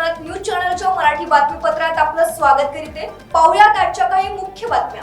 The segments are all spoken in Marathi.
परत न्यूज चॅनलच्या मराठी बातमीपत्रात आपलं स्वागत करीते. पाहुयात आजच्या काही मुख्य बातम्या.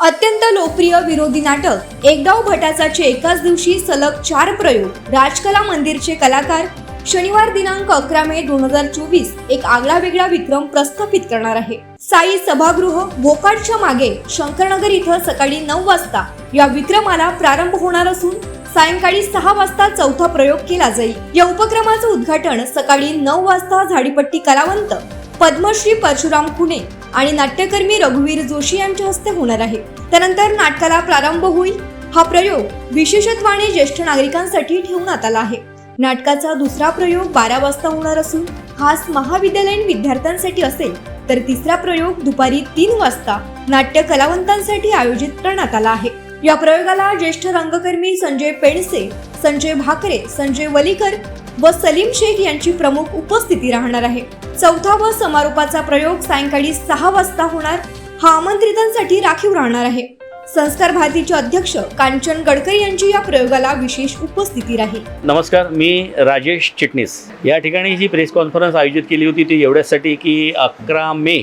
अत्यंत लोकप्रिय विरोधी नाटक. एकडाव भटाचाचे एकाच दिवशी सलग चार प्रयोग. राजकला मंदिरचे कलाकार. शनिवार दिनांक अकरा मे दोन हजार चोवीस एक आगळा वेगळा विक्रम प्रस्थापित करणार आहे. साई सभागृह बोकाडच्या मागे शंकरनगर इथं सकाळी नऊ वाजता या विक्रमाला प्रारंभ होणार असून सायंकाळी सहा वाजता चौथा प्रयोग केला जाईल. या उपक्रमाचं उद्घाटन सकाळी नऊ वाजता झाडीपट्टी कलावंत पद्मश्री परशुराम खुने आणि नाट्यकर्मी रघुवीर जोशी यांच्या हस्ते होणार आहे. त्यानंतर नाटकाला प्रारंभ होईल. हा प्रयोग विशेषत्वाने ज्येष्ठ नागरिकांसाठी ठेवण्यात आला आहे. नाटकाचा दुसरा प्रयोग बारा वाजता होणार असून खास महाविद्यालयीन विद्यार्थ्यांसाठी असेल तर तिसरा प्रयोग दुपारी तीन वाजता नाट्य कलावंतांसाठी आयोजित करण्यात आला आहे. या प्रयोगाला ज्येष्ठ रंगकर्मी संजय पेणसे संजय भाकरे संजय वलीकर व सलीम शेख यांची प्रमुख उपस्थिती राहणार आहे. चौथा व समारोपाचा प्रयोग सायंकाळी सहा वाजता होणार हा आमंत्रितांसाठी राखीव राहणार आहे. संस्कार भारतीचे अध्यक्ष कांचन गडकरी यांची या प्रयोगाला विशेष उपस्थिती राहील. नमस्कार मी राजेश चिटणीस. या ठिकाणी जी प्रेस कॉन्फरन्स आयोजित केली होती ती एवढ्यासाठी की अकरा मे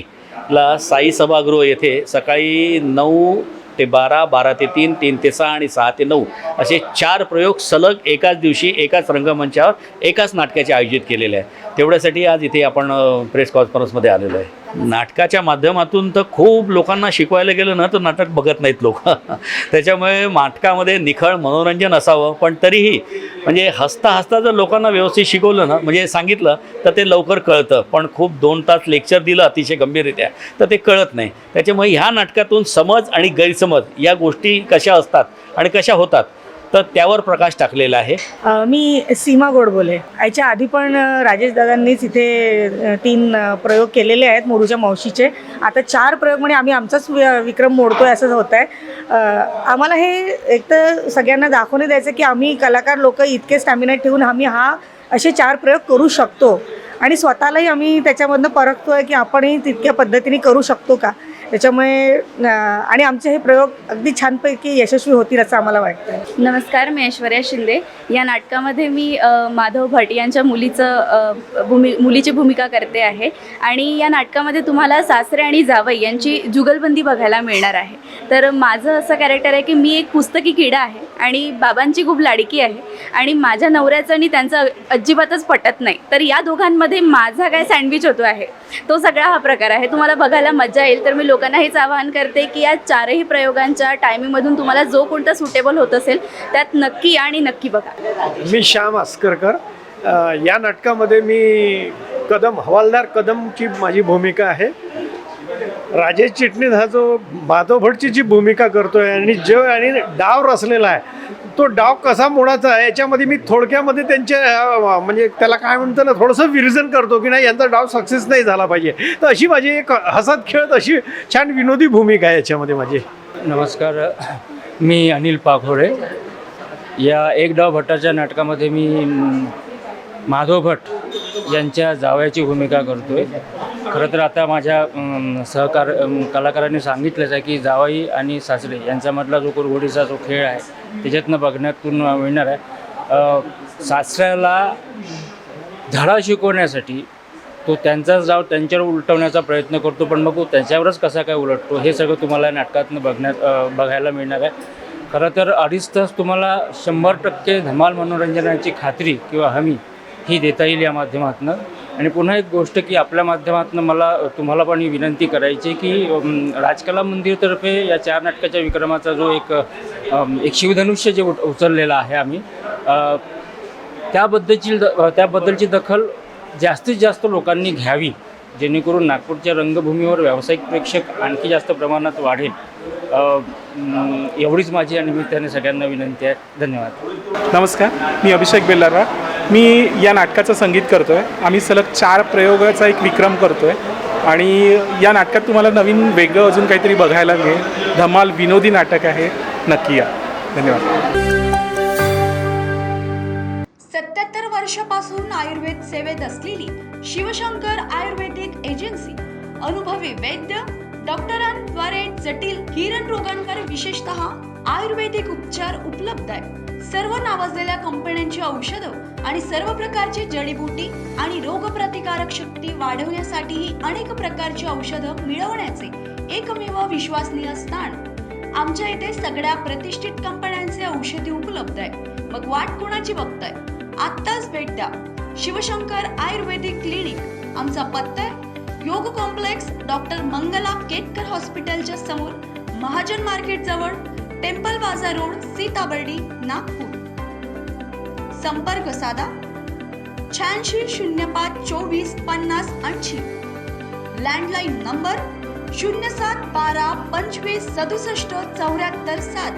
ला साई सभागृह येथे सकाळी नऊ ते बारा बारा ते तीन तीन ते सहा आणि सहा ते नऊ. असे चार प्रयोग सलग एकाच दिवशी एकाच रंगमंचावर एकाच नाटकाचे आयोजित केलेले आहे तेवढ्यासाठी आज इथे आपण प्रेस कॉन्फरन्समध्ये आलेलो आहे. नाटकाच्या माध्यमातून तर खूप लोकांना शिकवायला गेलं ना तर नाटक बघत नाहीत लोक. त्याच्यामुळे नाटकामध्ये निखळ मनोरंजन असावं पण तरीही म्हणजे हसता हसता जर लोकांना व्यवस्थित शिकवलं ना म्हणजे सांगितलं तर ते लवकर कळतं. पण खूप दोन तास लेक्चर दिलं अतिशय गंभीररित्या तर ते कळत नाही. त्याच्यामुळे ह्या नाटकातून समज आणि गैरसमज या गोष्टी कशा असतात आणि कशा होतात तर त्यावर प्रकाश टाकलेला आहे. मी सीमा गोडबोले. याच्या आधी पण राजेश दादांनीच इथे तीन प्रयोग केलेले आहेत मोरूच्या मावशीचे. आता चार प्रयोग म्हणजे आम्ही आमचाच वि- विक्रम मोडतोय असंच होत आहे आम्हाला हे एक तर सगळ्यांना दाखवून द्यायचं की आम्ही कलाकार लोक इतके स्टॅमिना ठेवून आम्ही हा असे चार प्रयोग करू शकतो. आणि स्वतःलाही आम्ही त्याच्यामधनं परखतो आहे की आपणही तितक्या पद्धतीने करू शकतो का? त्याच्यामुळे आणि आमचे हे प्रयोग अगदी छानपैकी यशस्वी होतील असं आम्हाला वाटतं नमस्कार मी ऐश्वर्या शिंदे. या नाटकामध्ये मी माधव भट यांच्या मुलीचं भूमि मुलीची भूमिका करते आहे. आणि या नाटकामध्ये तुम्हाला सासरे आणि जावई यांची जुगलबंदी बघायला मिळणार आहे. तर माझं असं कॅरेक्टर आहे की मी एक पुस्तकी किडा आहे. आणि बाबांची खूप लाडकी आहे. आणि माझ्या नवऱ्याचं आणि त्यांचं अजिबातच पटत नाही. तर या दोघांमध्ये माझा काय सँडविच होतो आहे? तो सगळा हा प्रकार आहे. तुम्हाला बघायला मजा येईल. तर मी लोकांना हेच आवाहन करते की या चारही प्रयोगांच्या टायमिंगमधून तुम्हाला जो कोणता सुटेबल होत असेल त्यात नक्की आणि नक्की बघा. मी श्याम आस्करकर या नाटकामध्ये मी कदम हवालदार कदमची माझी भूमिका आहे. राजेश चिटणीस हा जो माधव भटची जी भूमिका करतोय आणि जो आणि डाव रचलेला आहे तो डाव कसा मोडाचा आहे याच्यामध्ये मी थोडक्यामध्ये त्यांच्या म्हणजे त्याला काय म्हणतो ना थोडंसं विर्जन करतो की नाही यांचा डाव सक्सेस नाही झाला पाहिजे. तर अशी माझी एक हसत खेळत अशी छान विनोदी भूमिका आहे याच्यामध्ये माझी. नमस्कार मी अनिल पाखोरे. या एक डाव भट्टाच्या नाटकामध्ये मी माधव भट यांच्या जावयाची भूमिका करतो आहे खरं तर आता माझ्या सहकार कलाकारांनी सांगितलंच आहे की जावाई आणि सासरे यांच्यामधला जो कुरघोडीचा जो खेळ आहे त्याच्यातनं बघण्यातून मिळणार आहे. सासऱ्याला धडा शिकवण्यासाठी तो त्यांचाच डाव त्यांच्यावर उलटवण्याचा प्रयत्न करतो पण मग तो त्यांच्यावरच कसा काय उलटतो हे सगळं तुम्हाला नाटकातनं बघण्यात बघायला मिळणार आहे. खरं तर अडीच तास तुम्हाला शंभर टक्के धमाल मनोरंजनाची खात्री किंवा हमी ही देता येईल या माध्यमातून. आणि पुन्हा एक गोष्ट की आपल्या माध्यमातून मला तुम्हाला पण ही विनंती करायची की राजकला मंदिरतर्फे या चार नाटकाच्या विक्रमाचा जो एक एक शिवधनुष्य जे उट- उचललेलं आहे आम्ही त्याबद्दलची द त्याबद्दलची दखल जास्तीत जास्त लोकांनी घ्यावी जेणेकरून नागपूरच्या रंगभूमीवर व्यावसायिक प्रेक्षक आणखी जास्त प्रमाणात वाढेल. एवढीच माझी या निमित्ताने सगळ्यांना विनंती आहे. धन्यवाद. नमस्कार मी अभिषेक बेल्लारा मी या नाटकाचं संगीत करतो आहे आम्ही सलग चार प्रयोगाचा एक विक्रम करतो आहे आणि या नाटकात तुम्हाला नवीन वेगळं अजून काहीतरी बघायला मिळेल. धमाल विनोदी नाटक आहे. नक्की या. धन्यवाद. सत्याहत्तर वर्षापासून आयुर्वेद सेवेत असलेली शिवशंकर आयुर्वेदिक एजन्सी अनुभवी वैद्य डॉक्टरांद्वारे जटिल किरण रोगांवर विशेषतः आयुर्वेदिक उपचार उपलब्ध आहे सर्व नावाजलेल्या कंपन्यांची औषधं आणि सर्व प्रकारची जडीबुटी आणि रोगप्रतिकारक शक्ती वाढवण्यासाठीही अनेक प्रकारची औषधं मिळवण्याचे एकमेव विश्वसनीय स्थान. आमच्या इथे सगळ्या प्रतिष्ठित कंपन्यांचे औषधी उपलब्ध आहे. मग वाट कोणाची बघताय? आत्ताच भेट द्या. Shivshankar ayurvedic clinic. आमचा पत्ता आहे. योग कॉम्प्लेक्स डॉक्टर मंगला केतकर हॉस्पिटलच्या समोर महाजन मार्केट जवळ टेम्पल बाजार रोड सीताबर्डी नागपूर. संपर्क साधा. शहाऐंशी शून्य पाच चोवीस पन्नास ऐंशी. लँडलाईन नंबर शून्य सात बारा पंचवीस सदुसष्ट चौऱ्याहत्तर सात.